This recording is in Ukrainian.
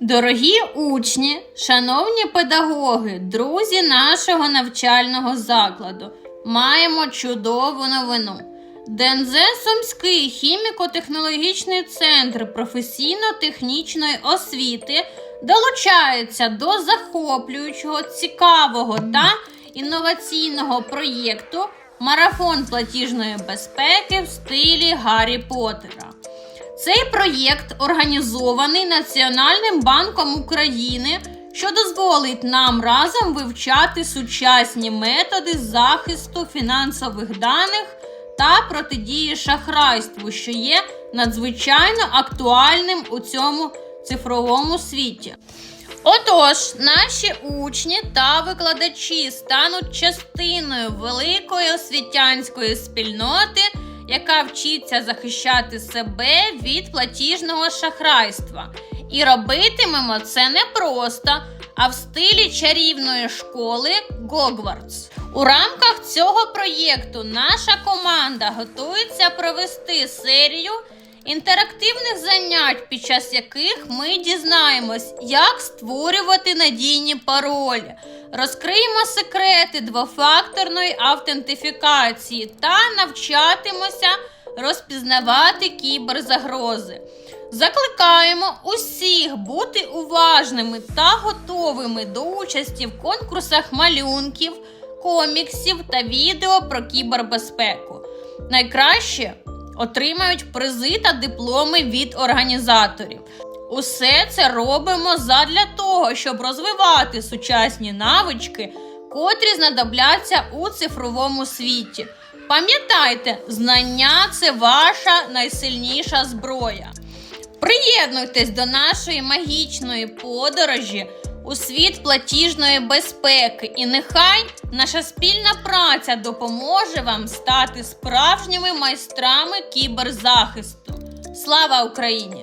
Дорогі учні, шановні педагоги, друзі нашого навчального закладу, маємо чудову новину. ДНЗ Сумський хіміко-технологічний центр професійно-технічної освіти долучається до захоплюючого, цікавого та інноваційного проєкту Марафон платіжної безпеки в стилі Гаррі Поттера. Цей проєкт організований Національним банком України, що дозволить нам разом вивчати сучасні методи захисту фінансових даних та протидії шахрайству, що є надзвичайно актуальним у цьому цифровому світі. Отож, наші учні та викладачі стануть частиною великої освітянської спільноти, яка вчиться захищати себе від платіжного шахрайства. І робитимемо це не просто, а в стилі чарівної школи Гогвардс. У рамках цього проєкту наша команда готується провести серію інтерактивних занять, під час яких ми дізнаємось, як створювати надійні паролі, розкриємо секрети двофакторної автентифікації та навчатимося розпізнавати кіберзагрози. Закликаємо усіх бути уважними та готовими до участі в конкурсах малюнків, коміксів та відео про кібербезпеку. Найкраще отримають призи та дипломи від організаторів. Усе це робимо задля того, щоб розвивати сучасні навички, котрі знадобляться у цифровому світі. Пам'ятайте, знання це ваша найсильніша зброя. Приєднуйтесь до нашої магічної подорожі у світ платіжної безпеки, і нехай наша спільна праця допоможе вам стати справжніми майстрами кіберзахисту. Слава Україні!